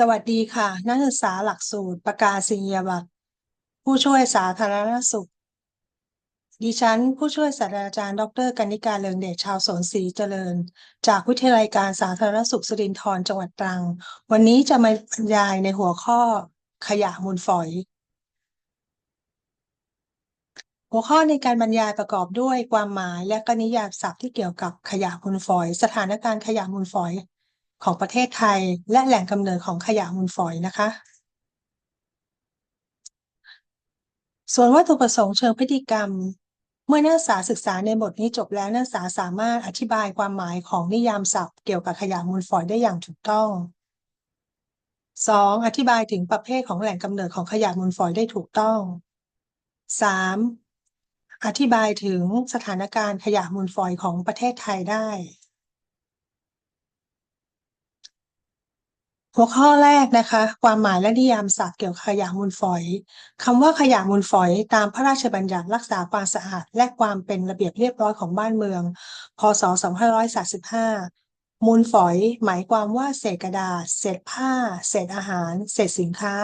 สวัสดีค่ะ นักศึกษาหลักสูตรประกาศนียบัตรผู้ช่วยสาธารณสุข ดิฉัน ผู้ช่วยศาสตราจารย์ ดรกนิการเลืองเดชชาวสวนศรีเจริญ จากวิทยาลัยการสาธารณสุขสุรินทร์จังหวัดตรัง วันนี้จะมาบรรยายในหัวข้อขยะมูลฝอย หัวข้อในการบรรยายประกอบด้วยความหมายและก็นิยามศัพท์ที่เกี่ยวกับขยะมูลฝอย สถานการณ์ขยะมูลฝอย ของประเทศไทย และแหล่งกำเนิดของขยะมูลฝอยนะคะ ส่วนวัตถุประสงค์เชิงพฤติกรรม เมื่อนักศึกษาศึกษาในบทนี้จบแล้วนักศึกษาสามารถอธิบายความหมายของนิยามศัพท์เกี่ยวกับขยะมูลฝอยได้อย่างถูกต้อง 2. อธิบายถึงประเภทของแหล่งกำเนิดของขยะมูลฝอยได้ถูกต้อง 3. อธิบายถึงสถานการณ์ขยะมูลฝอยของประเทศไทยได้ หัวข้อแรกนะคะ ความหมายและนิยามศัพท์เกี่ยวกับขยะมูลฝอยคำว่าขยะมูลฝอย ตามพระราชบัญญัติรักษาความสะอาด และความเป็นระเบียบเรียบร้อยของบ้านเมือง พศ 2535 มูลฝอย หมายความว่าเศษกระดาษ เศษผ้า เศษอาหาร เศษสินค้า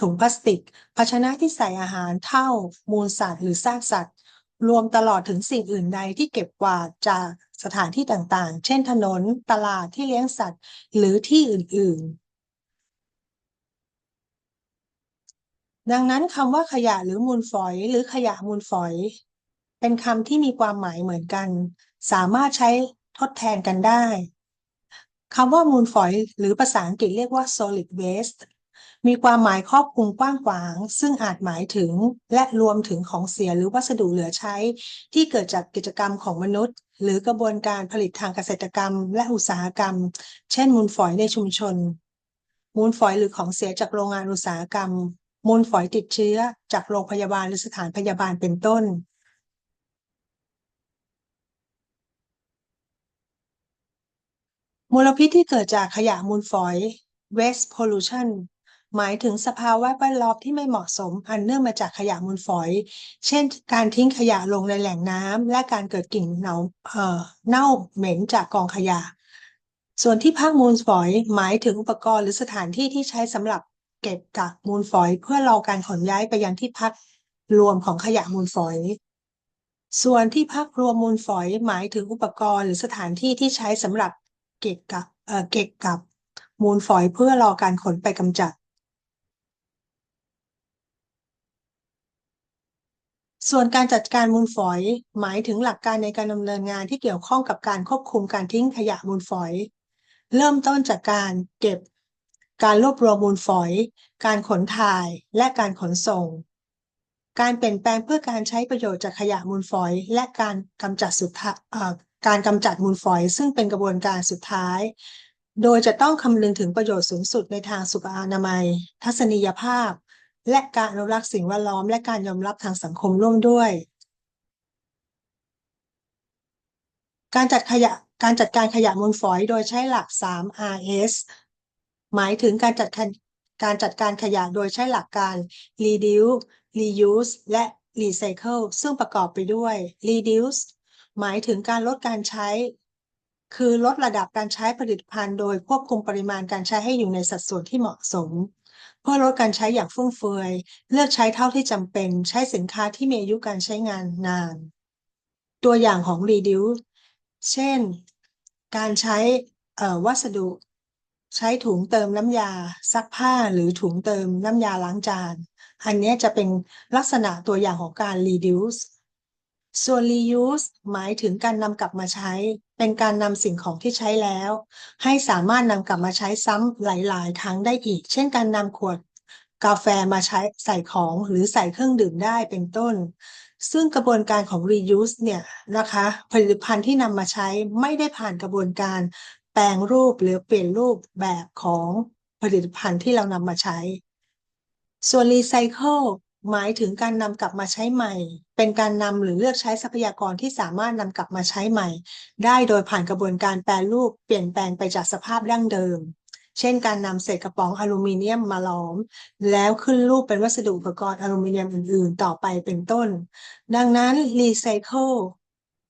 ถุงพลาสติก ภาชนะที่ใส่อาหารเท่า มูลสัตว์หรือซากสัตว์รวมตลอดถึงสิ่งอื่นใดที่เก็บกวาดจากสถานที่ต่างๆ เช่นถนน ตลาดที่เลี้ยงสัตว์ หรือที่อื่นๆ ดังนั้นคำว่าขยะหรือมูลฝอย หรือขยะมูลฝอย เป็นคำที่มีความหมายเหมือนกัน สามารถใช้ทดแทนกันได้คำว่ามูลฝอย หรือภาษาอังกฤษเรียกว่า solid waste มีความหมายครอบคลุมกว้างขวาง ซึ่งอาจหมายถึงและรวมถึงของเสียหรือวัสดุเหลือใช้ ที่เกิดจากกิจกรรมของมนุษย์ หรือกระบวนการผลิตทางเกษตรกรรม และอุตสาหกรรม เช่น มูลฝอยในชุมชน มูลฝอยหรือของเสียจากโรงงานอุตสาหกรรม มูลฝอยติดเชื้อจากโรงพยาบาลหรือสถานพยาบาลเป็นต้น มลพิษที่เกิดจากขยะมูลฝอย waste pollution หมายถึงสภาวะแวดล้อมที่ไม่เหมาะสม อันเนื่องมาจากขยะมูลฝอย เช่น การทิ้งขยะลงในแหล่งน้ำและการเกิดกลิ่นเน่าเน่าเหม็นจากกองขยะ ส่วนที่พักมูลฝอย หมายถึงอุปกรณ์หรือสถานที่ที่ใช้สำหรับ เก็บกักมูลฝอยเพื่อรอการขนย้ายไปยังที่พักรวมของขยะมูลฝอย ส่วนที่พักรวมมูลฝอยหมายถึงอุปกรณ์หรือสถานที่ที่ใช้สำหรับเก็บกับเอ่อเก็บกับมูลฝอยเพื่อรอการขนไปกำจัด ส่วนการจัดการมูลฝอย หมายถึงหลักการในการดำเนินงานที่เกี่ยวข้องกับการควบคุมการทิ้งขยะมูลฝอย เริ่มต้นจากการเก็บ การรวบรวมมูลฝอย การขนถ่าย และการขนส่ง การเปลี่ยนแปลงเพื่อการใช้ประโยชน์จากขยะมูลฝอย และการกำจัดสุดท้ายการกำจัดมูลฝอย ซึ่งเป็นกระบวนการสุดท้าย โดยจะต้องคำนึงถึงประโยชน์สูงสุดในทางสุขอนามัย ทัศนียภาพ และการอนุรักษ์สิ่งแวดล้อม และการยอมรับทางสังคมร่วมด้วย การจัดขยะการจัดการขยะมูลฝอยโดยใช้หลัก 3RS หมายถึงการจัดการการจัดการขยะโดยใช้หลักการ reduce reuse และ recycle ซึ่งประกอบไปด้วย reduce หมายถึงการลดการใช้ คือลดระดับการใช้ผลิตภัณฑ์โดยควบคุมปริมาณการใช้ให้อยู่ในสัดส่วนที่เหมาะสม เพื่อลดการใช้อย่างฟุ่มเฟือย เลือกใช้เท่าที่จำเป็น ใช้สินค้าที่มีอายุการใช้งานนาน ตัวอย่างของ reduce เช่น การใช้วัสดุ ใช้ถุงเติมน้ำยาซักผ้าหรือถุงเติมน้ำยาล้างจาน อันนี้จะเป็นลักษณะตัวอย่างของการ reduce ส่วน reuse หมายถึงการนำกลับมาใช้ เป็นการนำสิ่งของที่ใช้แล้ว ให้สามารถนำกลับมาใช้ซ้ำหลาย ๆ ครั้งได้อีก เช่นการนำขวดกาแฟมาใช้ใส่ของหรือใส่เครื่องดื่มได้เป็นต้น ซึ่งกระบวนการของ reuse เนี่ยนะคะ ผลิตภัณฑ์ที่นำมาใช้ไม่ได้ผ่านกระบวนการ ลงรูปหรือเปลี่ยนรูปแบบของผลิตภัณฑ์ที่เรานำมาใช้ ส่วน recycle หมายถึงการนำกลับมาใช้ใหม่ เป็นการนำหรือเลือกใช้ทรัพยากรที่สามารถนำกลับมาใช้ใหม่ ได้โดยผ่านกระบวนการแปรรูปเปลี่ยนแปลงไปจากสภาพดั้งเดิม เช่น การนำเศษกระป๋องอลูมิเนียมมาล้อม แล้วขึ้นรูปเป็นวัสดุอุปกรณ์อลูมิเนียมอื่น ๆ ต่อไปเป็นต้น ดังนั้น recycle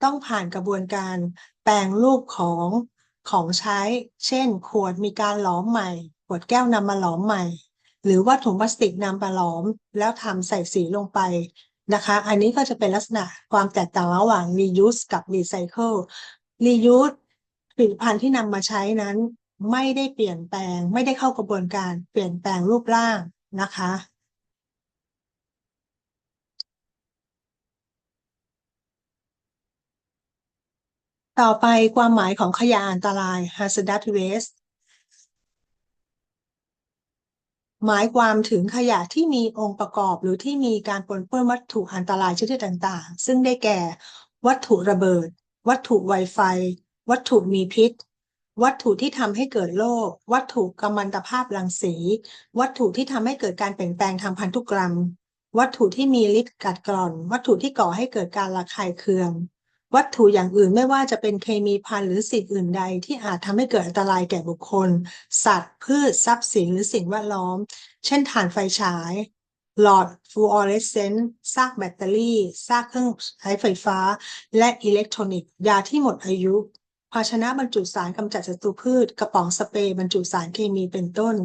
ต้องผ่านกระบวนการแปลงรูปของ ของใช้ เช่น ขวดมีการหลอมใหม่ ขวดแก้วนำมาหลอมใหม่ หรือว่าถุงพลาสติกนำมาหลอม แล้วทำใส่สีลงไปนะคะ อันนี้ก็จะเป็นลักษณะความแตกต่างระหว่าง reuse กับ recycle reuse ผลิตภัณฑ์ที่นำมาใช้นั้น ไม่ได้เปลี่ยนแปลง ไม่ได้เข้ากระบวนการเปลี่ยนแปลงรูปร่างนะคะ ต่อไปความหมายของขยะอันตราย hazardous waste หมายความถึงขยะที่มีองค์ประกอบหรือที่มีการปนเปื้อนวัตถุอันตรายชนิดต่างๆ ซึ่งได้แก่ วัตถุระเบิด วัตถุไวไฟ วัตถุมีพิษ วัตถุที่ทำให้เกิดโรควัตถุกัมมันตภาพรังสี วัตถุที่ทำให้เกิดการเปลี่ยนแปลงทางพันธุกรรม วัตถุที่มีฤทธิ์กัดกร่อน วัตถุที่ก่อให้เกิดการระคายเคือง วัตถุอย่างอื่นไม่ว่าจะเป็นเคมีภัณฑ์หรือสิ่งอื่นใด ที่อาจทำให้เกิดอันตรายแก่บุคคล สัตว์ พืชทรัพย์สินหรือสิ่งแวดล้อม เช่นถ่านไฟฉาย หลอดฟลูออเรสเซนต์ซากแบตเตอรี่ซากเครื่องใช้ไฟฟ้า และอิเล็กทรอนิกส์ยาที่หมดอายุ ภาชนะบรรจุสารกำจัดศัตรูพืช กระป๋องสเปรย์บรรจุสารเคมีเป็นต้น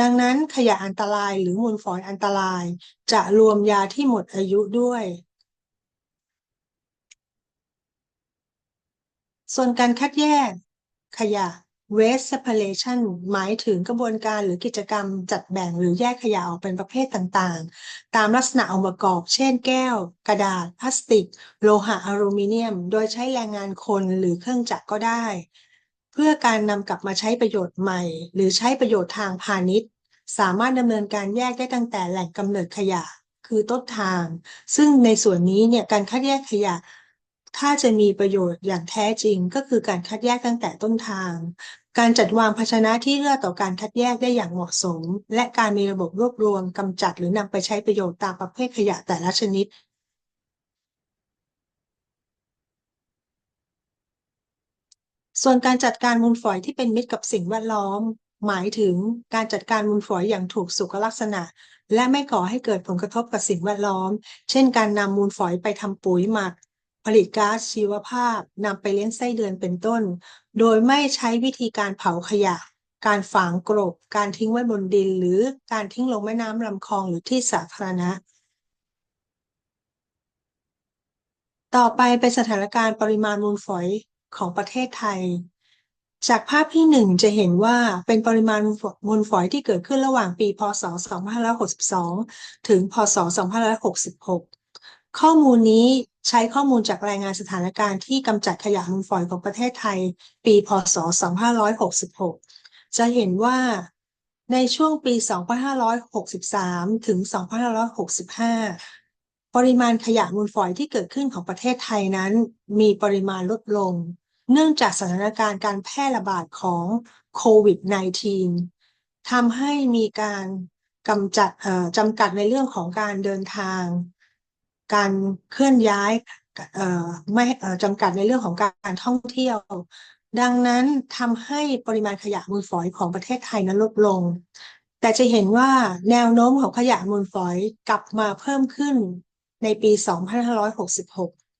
ดังนั้นขยะอันตรายหรือมูลฝอยอันตราย จะรวมยาที่หมดอายุด้วย ส่วนการคัดแยกขยะ waste separation หมายถึงกระบวนการหรือกิจกรรมจัดแบ่งหรือแยกขยะออกเป็นประเภทต่างๆ ตามลักษณะองค์ประกอบ เช่นแก้ว กระดาษ พลาสติก โลหะอลูมิเนียม โดยใช้แรงงานคนหรือเครื่องจักรก็ได้ เพื่อการนำกลับมาใช้ประโยชน์ใหม่ หรือใช้ประโยชน์ทางพาณิชย์ สามารถดำเนินการแยกได้ตั้งแต่แหล่งกำเนิดขยะ คือต้นทาง ซึ่งในส่วนนี้เนี่ยการคัดแยกขยะ ถ้าจะมีประโยชน์อย่างแท้จริงก็คือการคัดแยกตั้งแต่ต้นทาง การจัดวางภาชนะที่เอื้อต่อการคัดแยกได้อย่างเหมาะสม และการมีระบบรวบรวมกำจัดหรือนำไปใช้ประโยชน์ตามประเภทขยะแต่ละชนิดส่วนการจัดการมูลฝอยที่เป็นมิตรกับสิ่งแวดล้อม หมายถึงการจัดการมูลฝอยอย่างถูกสุขลักษณะ และไม่ก่อให้เกิดผลกระทบกับสิ่งแวดล้อม เช่น การนำมูลฝอยไปทำปุ๋ยหมัก ผลิตก๊าซชีวภาพนำไปเลี้ยงไส้เดือนเป็นต้น โดยไม่ใช้วิธีการเผาขยะ การฝังกลบ การทิ้งไว้บนดิน หรือการทิ้งลงแม่น้ำลำคลองหรือที่สาธารณะ ต่อไปเป็นสถานการณ์ปริมาณมูลฝอยของประเทศไทย จากภาพที่หนึ่งจะเห็นว่าเป็นปริมาณมูลฝอยที่เกิดขึ้นระหว่างปี พศ 2562 ถึง พศ 2566 ข้อมูลนี้ ใช้ข้อมูลจากรายงานสถานการณ์ที่กำจัดขยะมูลฝอยของประเทศไทย ปี พศ 2566 จะเห็นว่าในช่วงปี 2563 ถึง 2565 ปริมาณขยะมูลฝอยที่เกิดขึ้นของประเทศไทยนั้น มีปริมาณลดลง เนื่องจากสถานการณ์การแพร่ระบาดของโควิด -19 ทำให้มีการกำจัดจำกัดในเรื่องของการเดินทาง การเคลื่อนย้ายไม่จำกัดในเรื่องของการท่องเที่ยว ดังนั้นทำให้ปริมาณขยะมูลฝอยของประเทศไทยนั้นลดลง แต่จะเห็นว่าแนวโน้มของขยะมูลฝอยกลับมาเพิ่มขึ้นในปี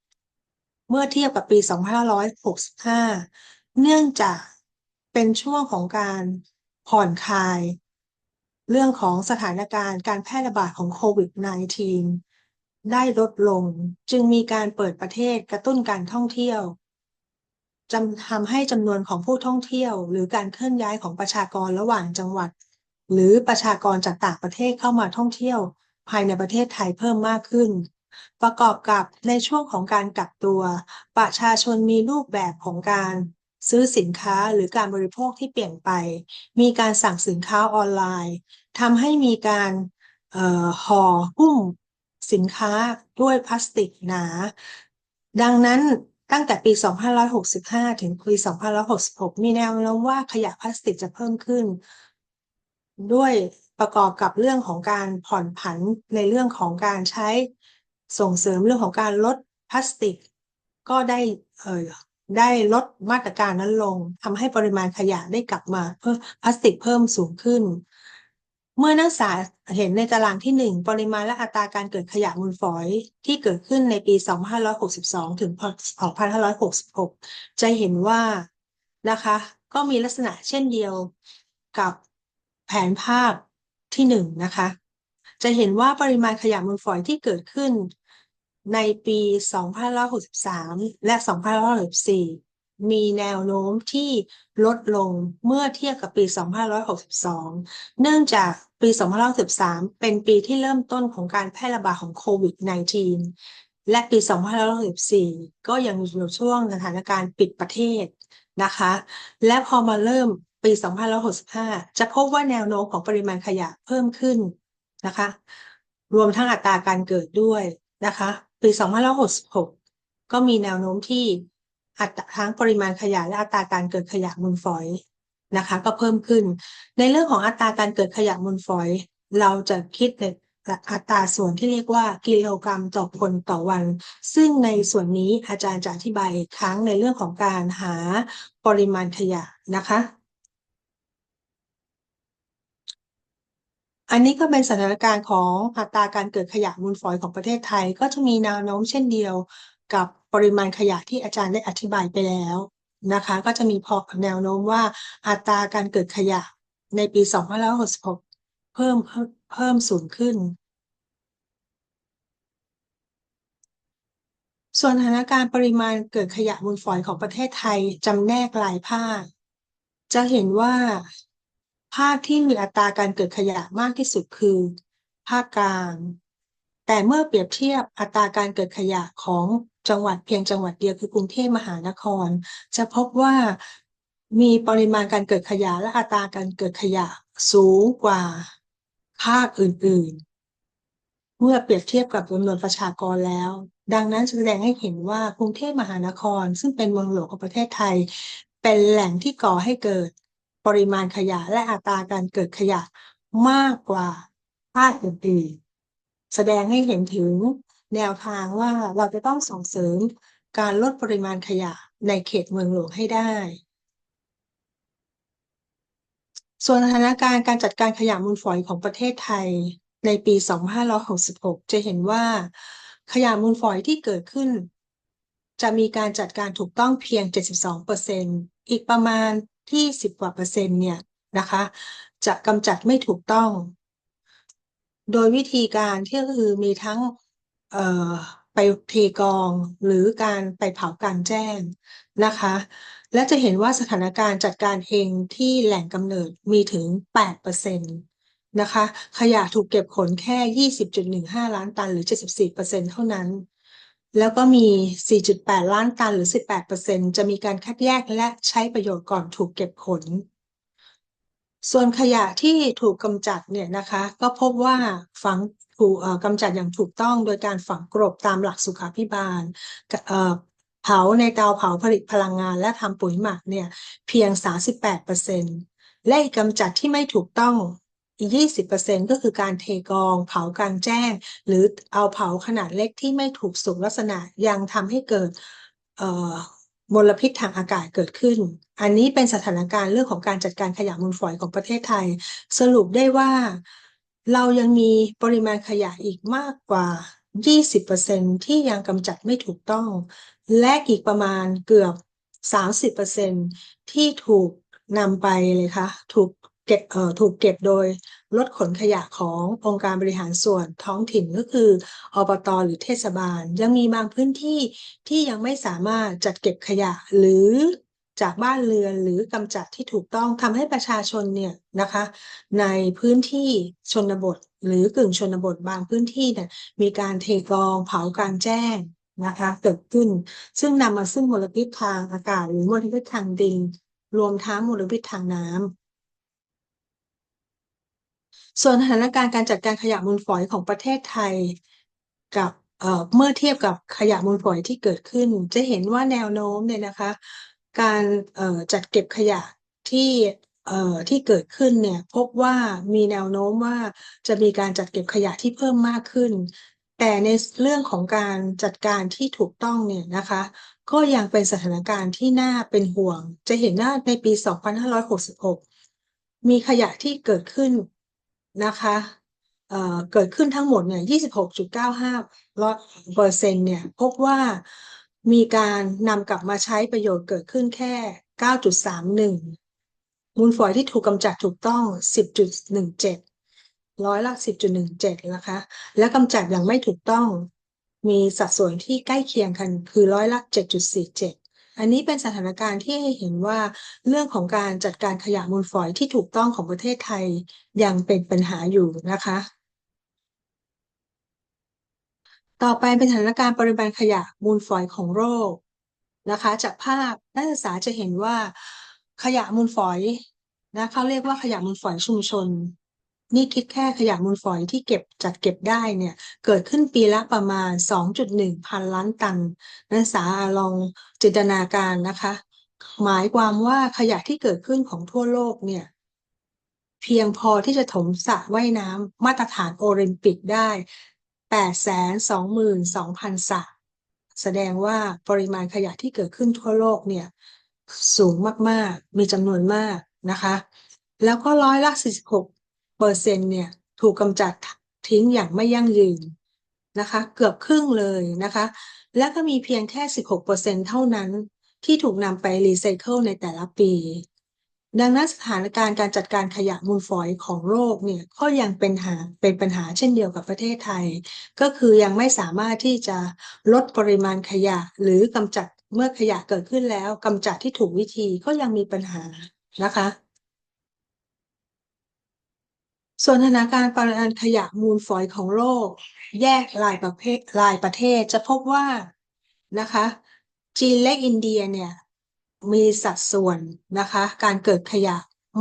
2566 เมื่อเทียบกับปี 2565 เนื่องจากเป็นช่วงของการผ่อนคลาย เรื่องของสถานการณ์การแพร่ระบาดของโควิด -19 ได้ลดลง จึงมีการเปิดประเทศกระตุ้นการท่องเที่ยวจำทำให้จำนวนของผู้ท่องเที่ยว หรือการเคลื่อนย้ายของประชากรระหว่างจังหวัด หรือประชากรจากต่างประเทศเข้ามาท่องเที่ยว ภายในประเทศไทยเพิ่มมากขึ้น ประกอบกับในช่วงของการกักตัว ประชาชนมีรูปแบบของการซื้อสินค้าหรือการบริโภคที่เปลี่ยนไป มีการสั่งสินค้าออนไลน์ทำให้มีการห่อหุ้ม สินค้าด้วยพลาสติกหนา ดังนั้นตั้งแต่ปี 2565 ถึงปี 2566 มีแนวโน้มว่าขยะพลาสติกจะเพิ่มขึ้น ด้วยประกอบกับเรื่องของการผ่อนผันในเรื่องของการใช้ส่งเสริมเรื่องของการลดพลาสติก ก็ได้เออได้ลดมาตรการนั้นลงทำให้ปริมาณขยะได้กลับมาเพิ่มพลาสติกเพิ่มสูงขึ้น เมื่อนักศึกษาเห็นในตารางที่หนึ่งปริมาณและอัตราการเกิดขยะมูลฝอยที่เกิดขึ้นในปี 2562 ถึง 2566 จะเห็นว่านะคะ ก็มีลักษณะเช่นเดียวกับแผนภาพที่หนึ่งนะคะ จะเห็นว่าปริมาณขยะมูลฝอยที่เกิดขึ้นในปี 2563 และ 2564 มีแนวโน้มที่ลดลงเมื่อเทียบกับปี 2562 เนื่องจากปี 2563เป็นปีที่เริ่มต้นของการแพร่ระบาดของโควิด -19 และปี 2564 ก็ยังอยู่ช่วงสถานการณ์ปิดประเทศนะคะ และพอมาเริ่มปี 2565 จะพบว่าแนวโน้มของปริมาณขยะเพิ่มขึ้นนะคะ รวมทั้งอัตราการเกิดด้วยนะคะ ปี 2566 ก็มีแนวโน้มที่ อัตราทั้งปริมาณขยะและอัตราการเกิดขยะมูลฝอยนะคะ ก็เพิ่มขึ้น ในเรื่องของอัตราการเกิดขยะมูลฝอย เราจะคิดในอัตราส่วนที่เรียกว่ากิโลกรัมต่อคนต่อวัน ซึ่งในส่วนนี้อาจารย์จะอธิบายครั้งในเรื่องของการหาปริมาณขยะนะคะ อันนี้ก็เป็นสถานการณ์ของอัตราการเกิดขยะมูลฝอยของประเทศไทย ก็จะมีแนวโน้มเช่นเดียวกับ ปริมาณขยะที่อาจารย์ได้อธิบายไปแล้วนะคะก็จะมีพอแนวโน้มว่าอัตราการเกิดขยะในปี 2566 เพิ่มเพิ่มเพิ่มสูงขึ้น ส่วนสถานการณ์ปริมาณเกิดขยะมูลฝอยของประเทศไทยจำแนกรายภาค จะเห็นว่าภาคที่มีอัตราการเกิดขยะมากที่สุดคือ ภาคกลาง แต่เมื่อเปรียบเทียบอัตราการเกิดขยะของ จังหวัดเพียงจังหวัดเดียวคือกรุงเทพมหานคร จะพบว่ามีปริมาณการเกิดขยะและอัตราการเกิดขยะสูงกว่าภาคอื่นๆ เมื่อเปรียบเทียบกับจำนวนประชากรแล้ว ดังนั้นแสดงให้เห็นว่ากรุงเทพมหานคร ซึ่งเป็นเมืองหลวงของประเทศไทย เป็นแหล่งที่ก่อให้เกิดปริมาณขยะและอัตราการเกิดขยะมากกว่าภาคอื่นๆแสดงให้เห็นถึง แนวทางว่าเราจะต้องส่งเสริมการลดปริมาณขยะในเขตเมืองหลวงให้ได้ ส่วนสถานการณ์การจัดการขยะมูลฝอยของประเทศไทยในปี 2566 จะเห็นว่าขยะมูลฝอยที่เกิดขึ้น จะมีการจัดการถูกต้องเพียง 72%อีกประมาณที่สิบกว่าเปอร์เซ็นต์เนี่ยนะคะ จะกำจัดไม่ถูกต้อง โดยวิธีการที่คือมีทั้ง ไปเทกองหรือการไปเผากลางแจ้งนะคะ และจะเห็นว่าสถานการณ์จัดการเองที่แหล่งกำเนิดมีถึง 8%นะคะ ขยะถูกเก็บขนแค่ 20.15 ล้านตันหรือ 74%เท่านั้น แล้วก็มี 4.8 ล้านตันหรือ 18%จะมีการคัดแยกและใช้ประโยชน์ก่อนถูกเก็บขน ส่วนขยะที่ถูกกำจัดเนี่ยนะคะ ก็พบว่าฝังถูกกำจัดอย่างถูกต้องโดยการฝังกรบตามหลักสุขาภิบาลเผาในเตาเผาผลิตพลังงานและทำปุ๋ยหมักเนี่ยเพียง 38%และกำจัดที่ไม่ถูกต้องอีก 20%ก็คือการเทกอง เผากลางแจ้ง หรือเอาเผาขนาดเล็กที่ไม่ถูกสุขลักษณะยังทำให้เกิด มลพิษทางอากาศเกิดขึ้น อันนี้เป็นสถานการณ์เรื่องของการจัดการขยะมูลฝอยของประเทศไทย สรุปได้ว่าเรายังมีปริมาณขยะอีกมากกว่า 20%ที่ยังกำจัดไม่ถูกต้อง และอีกประมาณเกือบ 30%ที่ถูกนำไปเลยค่ะ ถูกเก็บเอ่อถูกเก็บโดย รถขนขยะขององค์การบริหารส่วนท้องถิ่นก็คืออบตหรือเทศบาล ยังมีบางพื้นที่ที่ยังไม่สามารถจัดเก็บขยะหรือจากบ้านเรือนหรือกำจัดที่ถูกต้องทำให้ประชาชนเนี่ยนะคะ ในพื้นที่ชนบท หรือกึ่งชนบทบางพื้นที่เนี่ยมีการเทกองเผากลางแจ้งนะคะเกิดขึ้น ซึ่งนำมาซึ่งมลพิษทางอากาศหรือมลพิษทางดิน รวมทั้งมลพิษทางน้ำ ส่วนสถานการณ์การจัดการขยะมูลฝอยของประเทศไทย กับเมื่อเทียบกับขยะมูลฝอยที่เกิดขึ้น จะเห็นว่าแนวโน้มเนี่ยนะคะ การจัดเก็บขยะที่ที่เกิดขึ้นเนี่ยพบว่ามีแนวโน้มว่าจะมีการจัดเก็บขยะที่เพิ่มมากขึ้น แต่ในเรื่องของการจัดการที่ถูกต้องเนี่ยนะคะ ก็ยังเป็นสถานการณ์ที่น่าเป็นห่วง จะเห็นว่าในปี 2566 มีขยะที่เกิดขึ้น นะคะเเกิดขึ้นทั้งหมดเนี่ย26.95ร้อยเปอร์เซ็นต์เนี่ยพบว่ามีการนำกลับมาใช้ประโยชน์เกิดขึ้นแค่ 9.31 มูลฝอยที่ถูกกำจัดถูกต้อง 10.17 ร้อยละ 10.17 นะคะ และกำจัดอย่างไม่ถูกต้องมีสัดส่วนที่ใกล้เคียงกันคือร้อยละ 7.47 อันนี้เป็นสถานการณ์ที่ให้เห็นว่าเรื่องของการจัดการขยะมูลฝอยที่ถูกต้องของประเทศไทยยังเป็นปัญหาอยู่นะคะ ต่อไปเป็นสถานการณ์ปริมาณขยะมูลฝอยของโรคนะคะ จากภาพนักศึกษาจะเห็นว่าขยะมูลฝอยนะเขาเรียกว่าขยะมูลฝอยชุมชน นี่คิดแค่ขยะมูลฝอยที่เก็บจัดเก็บได้เนี่ยเกิดขึ้นปีละประมาณ 2.1 พันล้านตัน นักศึกษาลองจินตนาการนะคะ หมายความว่าขยะที่เกิดขึ้นของทั่วโลกเนี่ยเพียงพอที่จะถมสระว่ายน้ำมาตรฐานโอลิมปิกได้ 822,000สระแสดงว่าปริมาณขยะที่เกิดขึ้นทั่วโลกเนี่ยสูงมาก ๆ มีจำนวนมากนะคะ แล้วก็ร้อยละ46 เปอร์เซ็นต์เนี่ยถูกกำจัดทิ้งอย่างไม่ยั่งยืนนะคะ เกือบครึ่งเลยนะคะ และก็มีเพียงแค่ 16เปอร์เซ็นต์เท่านั้นที่ถูกนำไปรีไซเคิลในแต่ละปี ดังนั้นสถานการณ์การจัดการขยะมูลฝอยของโลกเนี่ยก็ยังเป็นหาเป็นปัญหาเช่นเดียวกับประเทศไทย ก็คือยังไม่สามารถที่จะลดปริมาณขยะหรือกำจัดเมื่อขยะเกิดขึ้นแล้วกำจัดที่ถูกวิธีก็ยังมีปัญหานะคะ ส่วนสถานการณ์ปริมาณขยะมูลฝอยของโลก แยกรายประเภทรายประเทศจะพบว่านะคะ จีนและอินเดียเนี่ยมีสัดส่วนนะคะ การเกิดขยะ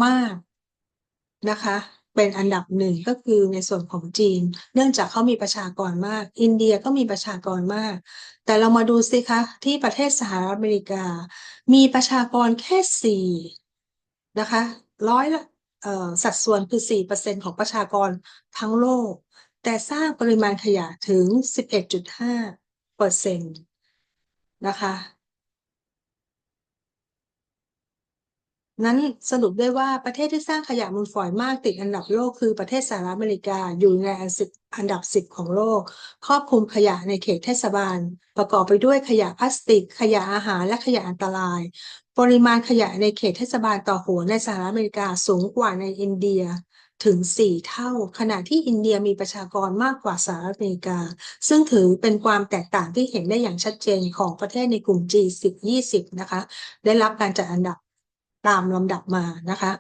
มากนะคะ เป็นอันดับหนึ่งก็คือในส่วนของจีน เนื่องจากเขามีประชากรมาก อินเดียก็มีประชากรมาก แต่เรามาดูสิคะที่ประเทศสหรัฐอเมริกา มีประชากรแค่สี่นะคะร้อยละ สัดส่วนคือ 4%ของประชากรทั้งโลก แต่สร้างปริมาณขยะถึง 11.5%นะคะ นั้นสรุปได้ว่าประเทศที่สร้างขยะมูลฝอยมากติดอันดับโลกคือประเทศสหรัฐอเมริกาอยู่ในอันดับสิบของโลก ครอบคลุมขยะในเขตเทศบาล ประกอบไปด้วยขยะพลาสติก ขยะอาหารและขยะอันตราย ปริมาณขยะในเขตเทศบาลต่อหัวในสหรัฐอเมริกาสูงกว่าในอินเดียถึง 4 เท่า ขณะที่อินเดียมีประชากรมากกว่าสหรัฐอเมริกา ซึ่งถือเป็นความแตกต่างที่เห็นได้อย่างชัดเจนของประเทศในกลุ่ม G10 20 นะคะ ได้รับการจัดอันดับ ตามลำดับมานะคะ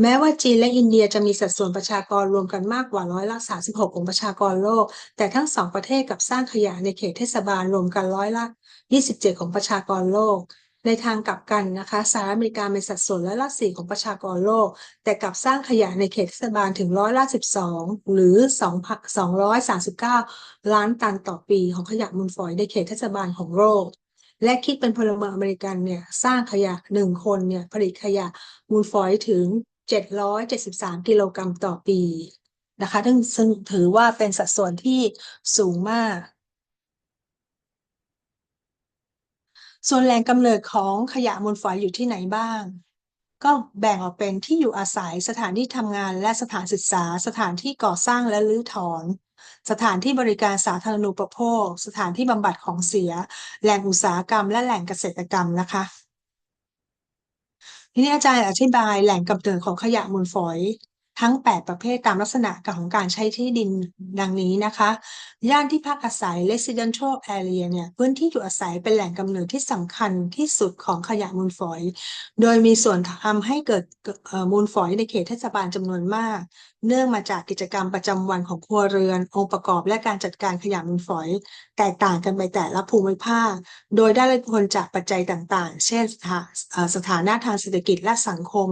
แม้ว่าจีนและอินเดียจะมีสัดส่วนประชากรรวมกันมากกว่าร้อยละ 36 ของประชากรโลก แต่ทั้งสองประเทศกับสร้างขยะในเขตเทศบาลรวมกันร้อยละ 27 ของประชากรโลก ในทางกลับกันนะคะสหรัฐอเมริกามีสัดส่วนร้อยละ4ของประชากรโลก แต่กลับสร้างขยะในเขตเทศบาลถึงร้อยละ 12 หรือ239 ล้านตันต่อปีของขยะมูลฝอยในเขตเทศบาลของโลก และคิดเป็นพลเมืองอเมริกันเนี่ยสร้างขยะหนึ่งคนเนี่ยผลิตขยะมูลฝอยถึง 773 กิโลกรัมต่อปีนะคะซึ่งถือว่าเป็นสัดส่วนที่สูงมาก ส่วนแหล่งกำเนิดของขยะมูลฝอยอยู่ที่ไหนบ้าง ก็แบ่งออกเป็นที่อยู่อาศัยสถานที่ทำงานและสถานศึกษา สถานที่ก่อสร้างและรื้อถอน สถานที่บริการสาธารณูปโภค สถานที่บำบัดของเสีย แหล่งอุตสาหกรรม และแหล่งเกษตรกรรมนะคะทีนี้อาจารย์อธิบายแหล่งกำเนิดของขยะมูลฝอยทั้ง 8 ประเภทตามลักษณะของการใช้ที่ดินดังนี้นะคะ ย่านที่พักอาศัย residential area เนี่ยพื้นที่อยู่อาศัยเป็นแหล่งกำเนิดที่สำคัญที่สุดของขยะมูลฝอย โดยมีส่วนทำให้เกิดมูลฝอยในเขตเทศบาลจำนวนมากเนื่องมาจากกิจกรรมประจำวันของครัวเรือน องค์ประกอบและการจัดการขยะมูลฝอย แตกต่างกันไปแต่ละภูมิภาค โดยได้รับผลจากปัจจัยต่างๆ เช่นสถานะทางเศรษฐกิจและสังคม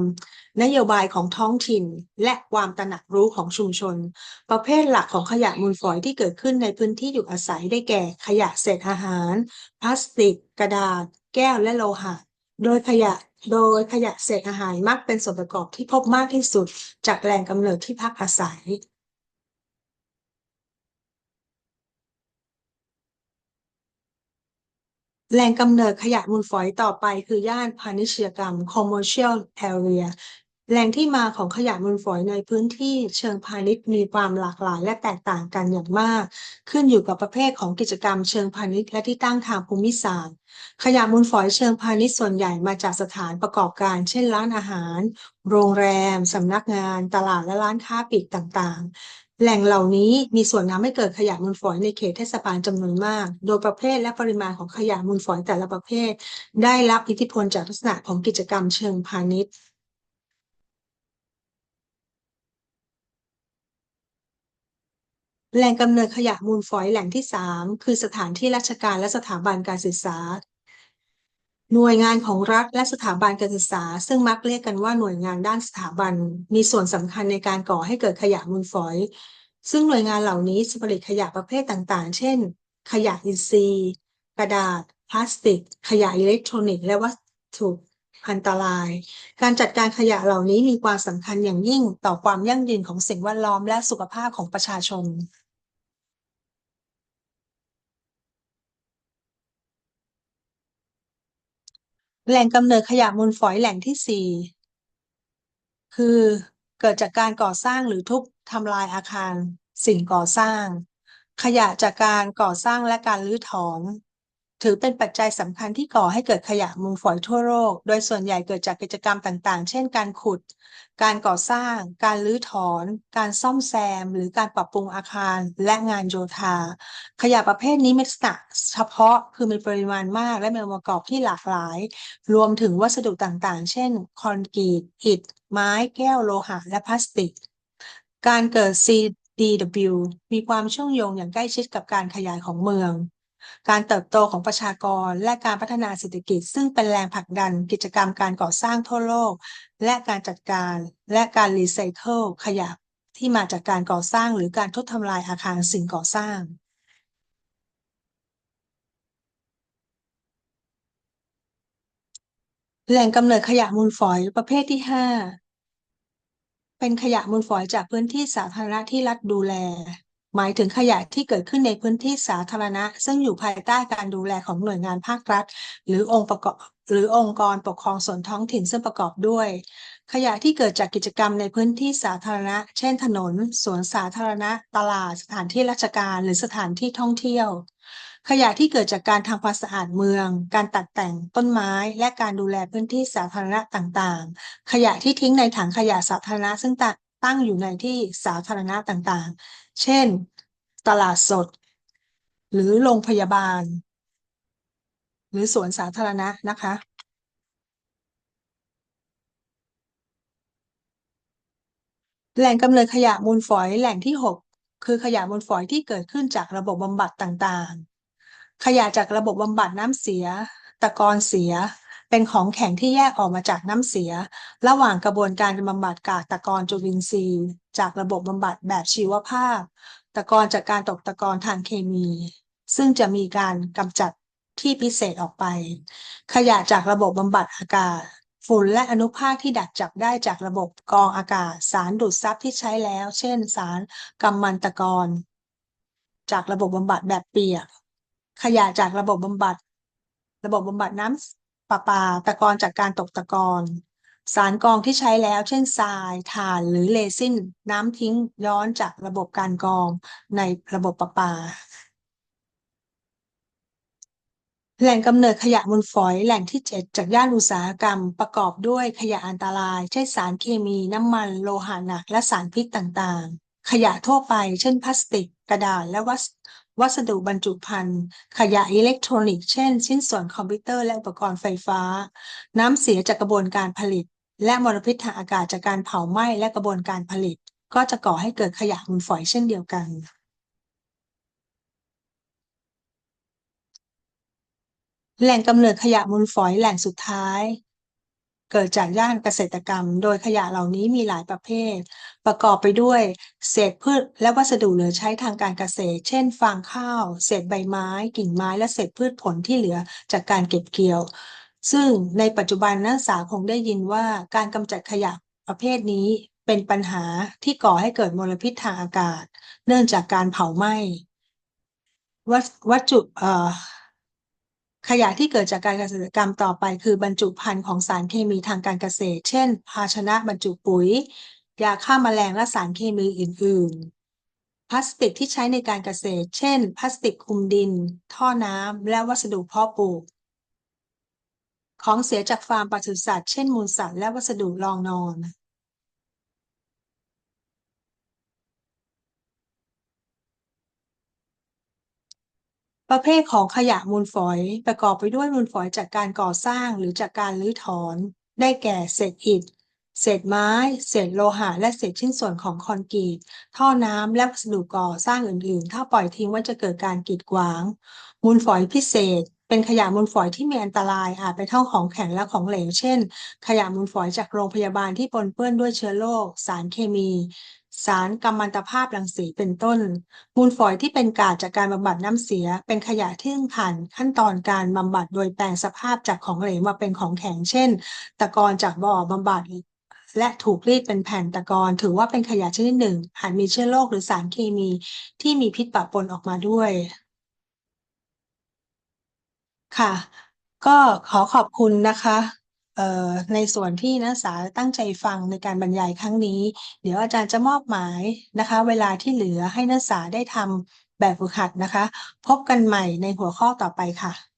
นโยบายของท้องถิ่น และความตระหนักรู้ของชุมชน ประเภทหลักของขยะมูลฝอยที่เกิดขึ้นในพื้นที่อยู่อาศัยได้แก่ขยะเศษอาหาร พลาสติก กระดาษ แก้วและโลหะ โดยขยะโดยขยะเศษอาหารมักเป็นส่วนประกอบที่พบมากที่สุดจากแหล่งกำเนิดที่พักอาศัย แหล่งกำเนิดขยะมูลฝอยต่อไปคือย่านพาณิชยกรรม commercial area แหล่งที่มาของขยะมูลฝอยในพื้นที่เชิงพาณิชย์มีความหลากหลายและแตกต่างกันอย่างมาก ขึ้นอยู่กับประเภทของกิจกรรมเชิงพาณิชย์และที่ตั้งทางภูมิศาสตร์ ขยะมูลฝอยเชิงพาณิชย์ส่วนใหญ่มาจากสถานประกอบการ เช่นร้านอาหาร โรงแรม สำนักงาน ตลาดและร้านค้าปลีกต่างๆ แหล่งเหล่านี้มีส่วนทำให้เกิดขยะมูลฝอยในเขตเทศบาลจำนวนมาก โดยประเภทและปริมาณของขยะมูลฝอยแต่ละประเภท ได้รับอิทธิพลจากลักษณะของกิจกรรมเชิงพาณิชย์ แหล่งกำเนิดขยะมูลฝอยแหล่งที่สามคือสถานที่ราชการและสถาบันการศึกษา หน่วยงานของรัฐและสถาบันการศึกษา ซึ่งมักเรียกกันว่าหน่วยงานด้านสถาบัน มีส่วนสำคัญในการก่อให้เกิดขยะมูลฝอย ซึ่งหน่วยงานเหล่านี้จะผลิตขยะประเภทต่างๆ เช่น ขยะอินทรีย์ กระดาษ พลาสติก ขยะอิเล็กทรอนิกส์และวัตถุอันตราย การจัดการขยะเหล่านี้มีความสำคัญอย่างยิ่งต่อความยั่งยืนของสิ่งแวดล้อมและสุขภาพของประชาชน แหล่งกำเนิดขยะมูลฝอยแหล่งที่สี่คือเกิดจากการก่อสร้างหรือทุบทำลายอาคารสิ่งก่อสร้าง ขยะจากการก่อสร้างและการรื้อถอน ถือเป็นปัจจัยสำคัญที่ก่อให้เกิดขยะมูลฝอยทั่วโลก โดยส่วนใหญ่เกิดจากกิจกรรมต่างๆ เช่น การขุด การก่อสร้าง การรื้อถอน การซ่อมแซม หรือการปรับปรุงอาคาร และงานโยธา ขยะประเภทนี้มีลักษณะเฉพาะ คือมีปริมาณมาก และมีองค์ประกอบที่หลากหลาย รวมถึงวัสดุต่างๆ เช่น คอนกรีต อิฐ ไม้ แก้ว โลหะ และพลาสติก การเกิด CDW มีความเชื่อมโยงอย่างใกล้ชิดกับการขยายของเมือง การเติบโตของประชากรและการพัฒนาเศรษฐกิจ ซึ่งเป็นแรงผลักดันกิจกรรมการก่อสร้างทั่วโลก และการจัดการและการรีไซเคิลขยะที่มาจากการก่อสร้างหรือการทุบทำลายอาคารสิ่งก่อสร้างแหล่งกำเนิดขยะมูลฝอยประเภทที่ห้าเป็นขยะมูลฝอยจากพื้นที่สาธารณะที่รัฐดูแล หมายถึงขยะที่เกิดขึ้นในพื้นที่สาธารณะ ซึ่งอยู่ภายใต้การดูแลของหน่วยงานภาครัฐ หรือองค์ประกอบหรือองค์กรปกครองส่วนท้องถิ่นซึ่งประกอบด้วย ขยะที่เกิดจากกิจกรรมในพื้นที่สาธารณะ เช่น ถนน สวนสาธารณะ ตลาด สถานที่ราชการ หรือสถานที่ท่องเที่ยว ขยะที่เกิดจากการทำความสะอาดเมือง การตัดแต่งต้นไม้ และการดูแลพื้นที่สาธารณะต่างๆ ขยะที่ทิ้งในถังขยะสาธารณะซึ่งตั้งอยู่ในที่สาธารณะต่างๆ เช่น ตลาดสด หรือโรงพยาบาล หรือสวนสาธารณะนะคะ แหล่งกำเนิดขยะมูลฝอยแหล่งที่ 6 คือขยะมูลฝอยที่เกิดขึ้นจากระบบบำบัดต่างๆ ขยะจากระบบบำบัดน้ำเสีย ตะกอนเสีย เป็นของแข็งที่แยกออกมาจากน้ำเสีย ระหว่างกระบวนการบำบัดกากตะกอนจุลินทรีย์ จากระบบบำบัดแบบชีวภาพ ตะกอนจากการตกตะกอนทางเคมี ซึ่งจะมีการกำจัดที่พิเศษออกไป ขยะจากระบบบำบัดอากาศ ฝุ่นและอนุภาคที่ดักจับได้จากระบบกรองอากาศ สารดูดซับที่ใช้แล้ว เช่น สารกัมมันตะกรจากระบบบำบัดแบบเปียก ขยะจากระบบบำบัด ระบบบำบัดน้ำ ประปาตะกอนจากการตกตะกอนสารกรองที่ใช้แล้ว เช่นทรายถ่านหรือเรซินน้ำทิ้งย้อนจากระบบการกรองในระบบประปา แหล่งกำเนิดขยะมูลฝอยแหล่งที่ 7 จากย่านอุตสาหกรรมประกอบด้วยขยะอันตราย เช่นสารเคมีน้ำมัน โลหะหนักและสารพิษต่างๆ ขยะทั่วไป เช่นพลาสติก กระดาษและวัส วัสดุบรรจุภัณฑ์ ขยะอิเล็กทรอนิกส์ เช่น ชิ้นส่วนคอมพิวเตอร์และอุปกรณ์ไฟฟ้า น้ำเสียจากกระบวนการผลิต และมลพิษทางอากาศจากการเผาไหม้และกระบวนการผลิต ก็จะก่อให้เกิดขยะมูลฝอยเช่นเดียวกันแหล่งกำเนิดขยะมูลฝอยแหล่งสุดท้าย เกิดจากย่านเกษตรกรรม โดยขยะเหล่านี้มีหลายประเภท ประกอบไปด้วย เศษพืชและวัสดุเหลือใช้ทางการเกษตร เช่น ฟางข้าว เศษใบไม้ กิ่งไม้ และเศษพืชผลที่เหลือจากการเก็บเกี่ยว ซึ่งในปัจจุบันนักศึกษาคงได้ยินว่าการกำจัดขยะประเภทนี้เป็นปัญหาที่ก่อให้เกิดมลพิษทางอากาศ เนื่องจากการเผาไหม้วัสวัตถุเอ่อ ขยะที่เกิดจากการเกษตรกรรมต่อไป คือบรรจุภัณฑ์ของสารเคมีทางการเกษตร เช่น ภาชนะบรรจุปุ๋ย ยาฆ่าแมลงและสารเคมีอื่น ๆ พลาสติกที่ใช้ในการเกษตร เช่น พลาสติกคลุมดิน ท่อน้ำ และวัสดุเพาะปลูก ของเสียจากฟาร์มปศุสัตว์ เช่นมูลสัตว์และวัสดุรองนอน ประเภทของขยะมูลฝอยประกอบไปด้วยมูลฝอยจากการก่อสร้างหรือจากการรื้อถอน ได้แก่เศษอิฐ เศษไม้ เศษโลหะ และเศษชิ้นส่วนของคอนกรีต ท่อน้ำ และวัสดุก่อสร้างอื่น ๆ ถ้าปล่อยทิ้งไว้จะเกิดการกีดขวาง มูลฝอยพิเศษ เป็นขยะมูลฝอยที่มีอันตรายอาจเป็นเท่าของแข็งและของเหลว เช่น ขยะมูลฝอยจากโรงพยาบาลที่ปนเปื้อนด้วยเชื้อโรค สารเคมี สารกัมมันตภาพรังสีเป็นต้น มูลฝอยที่เป็นกากจากการบำบัดน้ำเสีย เป็นขยะที่ผ่านขั้นตอนการบำบัดโดยแปลงสภาพจากของเหลวมาเป็นของแข็ง เช่น ตะกอนจากบ่อบำบัดและถูกรีดเป็นแผ่นตะกอนถือว่าเป็นขยะชนิดหนึ่งอาจมีเชื้อโรคหรือสารเคมีที่มีพิษปะปนออกมาด้วย ค่ะ ก็ขอขอบคุณนะคะ ในส่วนที่นักศึกษาตั้งใจฟังในการบรรยายครั้งนี้ เดี๋ยวอาจารย์จะมอบหมายนะคะ เวลาที่เหลือให้นักศึกษาได้ทำแบบฝึกหัดนะคะ พบกันใหม่ในหัวข้อต่อไปค่ะ